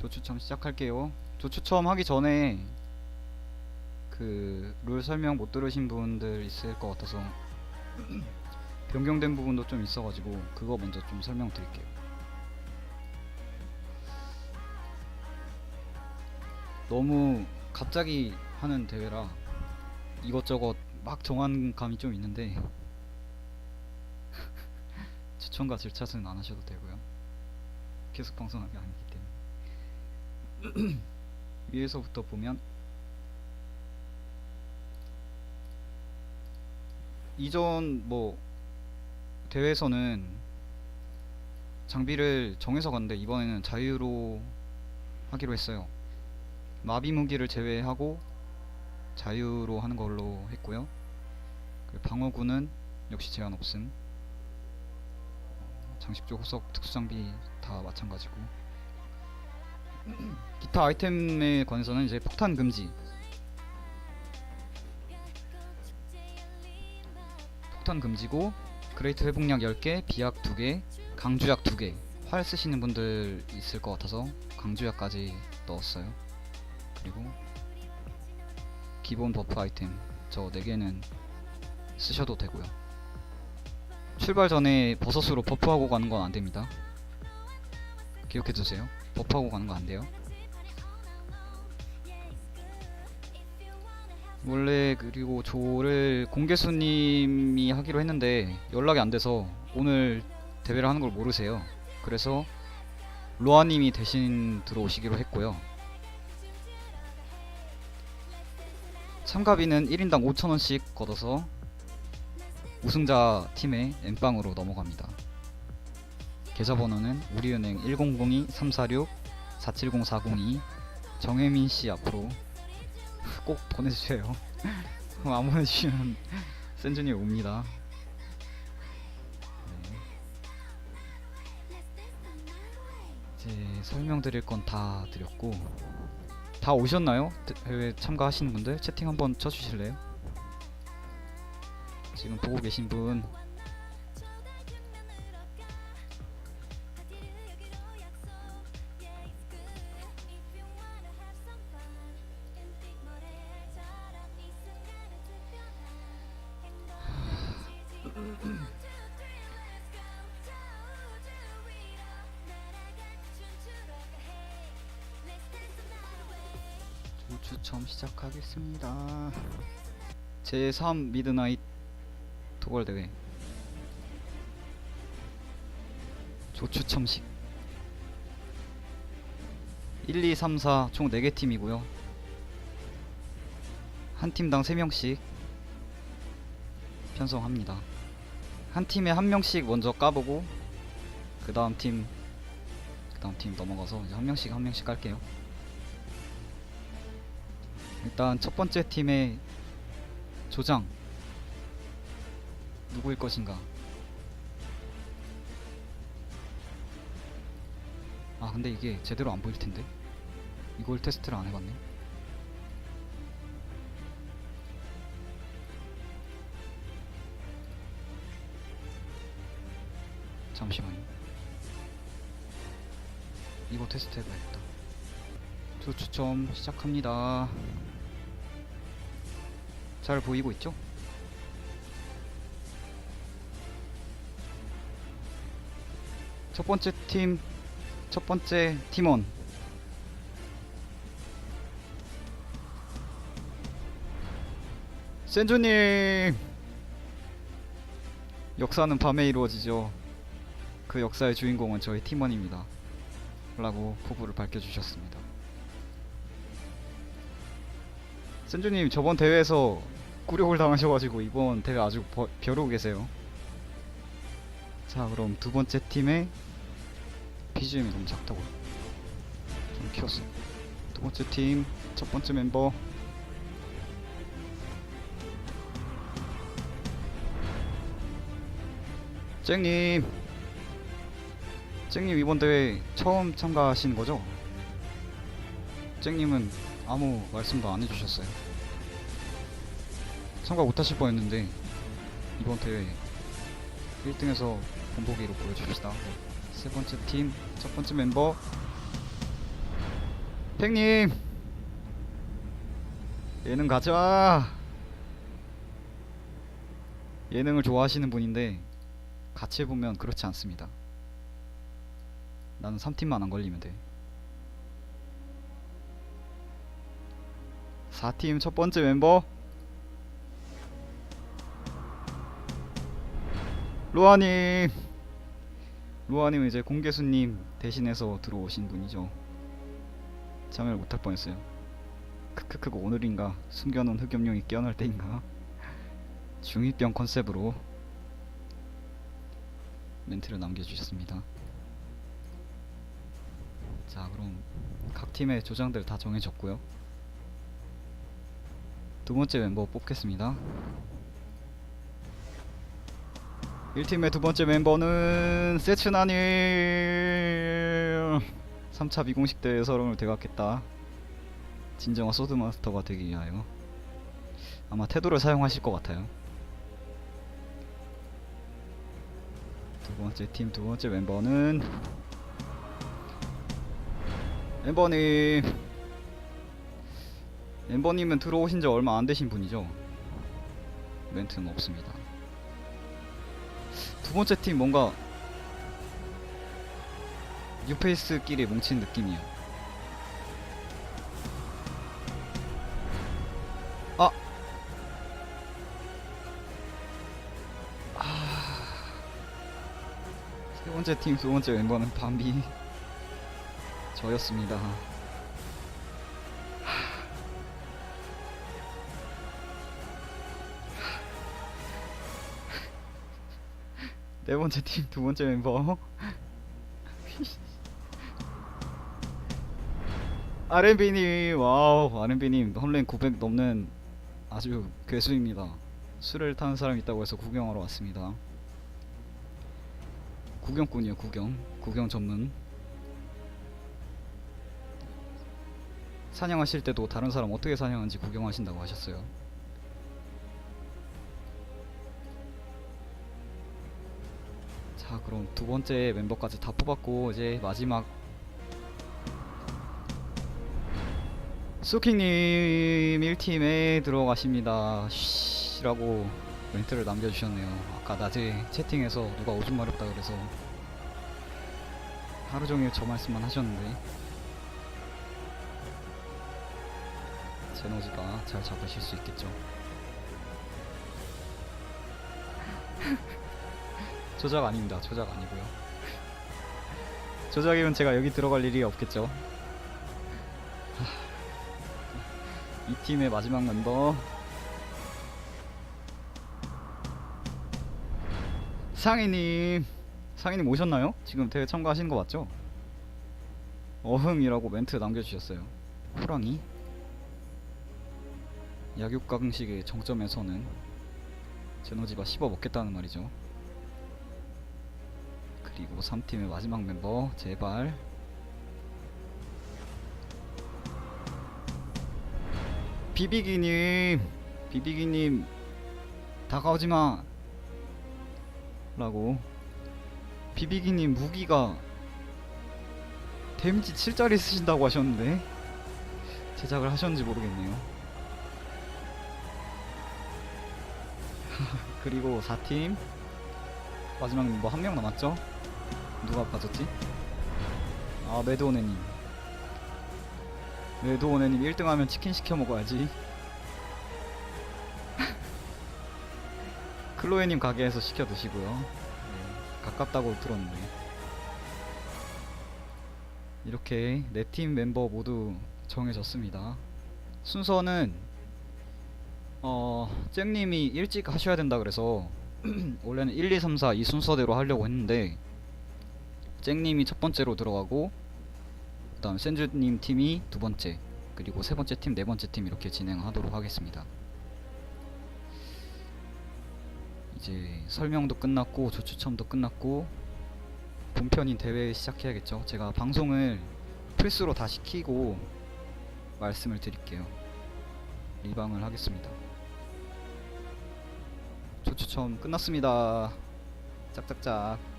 조추첨 시작할게요. 조추첨 하기 전에 그 룰 설명 못 들으신 분들 있을 것 같아서 변경된 부분도 좀 있어가지고 그거 먼저 좀 설명드릴게요. 너무 갑자기 하는 대회라 이것저것 막 정한 감이 좀 있는데 추천과 질차는 안 하셔도 되고요. 계속 방송하는 게 아니기 위에서부터 보면 이전 뭐 대회에서는 장비를 정해서 갔는데 이번에는 자유로 하기로 했어요. 마비 무기를 제외하고 자유로 하는 걸로 했고요. 그 방어구는 역시 제한 없음. 장식조 호석 특수 장비 다 마찬가지고. 기타 아이템에 관해서는 이제 폭탄 금지. 폭탄 금지고 그레이트 회복약 10개, 비약 2개, 강주약 2개. 활 쓰시는 분들 있을 것 같아서 강주약까지 넣었어요. 그리고 기본 버프 아이템 저 4개는 쓰셔도 되고요. 출발 전에 버섯으로 버프하고 가는 건 안 됩니다. 기억해 두세요. 버프하고 가는 거 안 돼요. 원래 그리고 조를 공개수님이 하기로 했는데 연락이 안 돼서 오늘 대회를 하는 걸 모르세요. 그래서 로아님이 대신 들어오시기로 했고요. 참가비는 1인당 5천원씩 걷어서 우승자 팀의 엠빵으로 넘어갑니다. 계좌번호는 우리은행 1002-346-470402 정혜민 씨 앞으로 꼭 보내주세요. 안 보내주시면 센준이 옵니다. 네. 이제 설명드릴 건 다 드렸고 다 오셨나요? 대회 참가하시는 분들 채팅 한번 쳐주실래요? 지금 보고 계신 분 조추첨 시작하겠습니다. 제3 미드나잇 도걸 대회 조추첨식 1, 2, 3, 4 총 4개 팀이고요. 한 팀당 3명씩 편성합니다. 한 팀에 한 명씩 먼저 까보고 그 다음 팀, 그 다음 팀 넘어가서 이제 한 명씩 한 명씩 깔게요. 일단 첫 번째 팀의 조장 누구일 것인가? 아 근데 이게 제대로 안 보일 텐데 이걸 테스트를 안 해봤네. 잠시만요. 이거 테스트 해봐야겠다. 조 추첨 시작합니다. 잘 보이고 있죠? 첫 번째 팀, 첫 번째 팀원. 센조님! 역사는 밤에 이루어지죠. 그 역사의 주인공은 저희 팀원입니다. 라고 포부를 밝혀주셨습니다. 센조님 저번 대회에서 굴욕을 당하셔가지고 이번 대회 아주 버, 벼르고 계세요. 자 그럼 두 번째 팀의 BGM이 너무 작다고요. 좀 키웠어. 두 번째 팀 첫 번째 멤버 쨍님 쨍님 이번 대회 처음 참가하신 거죠? 쨍님은 아무 말씀도 안 해주셨어요. 참가 못하실 뻔했는데 이번 대회 1등에서 본보기로 보여줍시다. 세 번째 팀, 첫 번째 member 팽님. 예능 가자. 예능을 좋아하시는 분인데 같이 해보면 그렇지 않습니다. 나는 3팀만 안 걸리면 돼. 4팀 첫 번째 멤버 로아님. 로아님은 이제 공개수님 대신해서 들어오신 분이죠. 참여를 못할 뻔했어요. 크크크 오늘인가? 숨겨놓은 흑염룡이 깨어날 때인가? 중2병 컨셉으로 멘트를 남겨주셨습니다. 자 그럼 각 팀의 조장들 다 정해졌고요. 두 번째 멤버 뽑겠습니다 1팀의 두 번째 멤버는 세츠나님 3차 비공식 대회 서름을 대각했다. 진정한 소드마스터가 되기 위하여. 아마 태도를 사용하실 것 같아요. 두 번째 팀 두 번째 멤버는 멤버님. 멤버님은 들어오신 지 얼마 안 되신 분이죠? 멘트는 없습니다 두 번째 팀 뭔가 뉴페이스끼리 뭉친 느낌이에요. 아! 아... 세 번째 팀 두 번째 멤버는 밤비 저였습니다 네 번째 팀 두 번째 멤버. RMB님 와우 RMB님 헐랭 900 넘는 아주 괴수입니다. 술을 타는 사람이 있다고 해서 구경하러 왔습니다. 구경꾼이요 구경. 구경 전문. 사냥하실 때도 다른 사람 어떻게 사냥하는지 구경하신다고 하셨어요 그럼 두 번째 멤버까지 다 뽑았고 이제 마지막. 수킹님 1팀에 들어가십니다. 쉬라고 멘트를 남겨주셨네요. 아까 낮에 채팅에서 누가 오줌 마렵다 그래서 하루종일 저 말씀만 하셨는데. 제노지가 잘 잡으실 수 있겠죠 조작 아닙니다. 조작 아니고요. 조작이면 제가 여기 들어갈 일이 없겠죠. 하, 이 팀의 마지막 멤버 상희님 상희님 오셨나요? 지금 대회 참가하시는 거 맞죠? 어흥이라고 멘트 남겨주셨어요. 호랑이 약육강식의 정점에서는 제노지가 씹어 먹겠다는 말이죠. 그리고 3팀의 마지막 멤버 제발. 비비기님 비비기님 다가오지마. 라고. 비비기님 무기가 데미지 7짜리 쓰신다고 하셨는데 제작을 하셨는지 모르겠네요. 그리고 4팀. 마지막 멤버 한 명 남았죠? 누가 빠졌지? 아 매드오네님. 매드오네님 1등 하면 치킨 시켜 먹어야지. 클로에님 가게에서 시켜 드시고요. 네, 가깝다고 들었는데 이렇게 네 팀 멤버 모두 정해졌습니다. 순서는 어 쨍님이 일찍 하셔야 된다 그래서 원래는 1, 2, 3, 4 이 순서대로 하려고 했는데 쨍님이 첫 번째로 들어가고 그 다음 센주님 팀이 두 번째 그리고 세 번째 팀, 네 번째 팀 이렇게 진행하도록 하겠습니다. 이제 설명도 끝났고 조추첨도 끝났고 본편인 대회 시작해야겠죠? 제가 방송을 필수로 다 시키고 말씀을 드릴게요. 리방을 하겠습니다. 조추첨 끝났습니다. 짝짝짝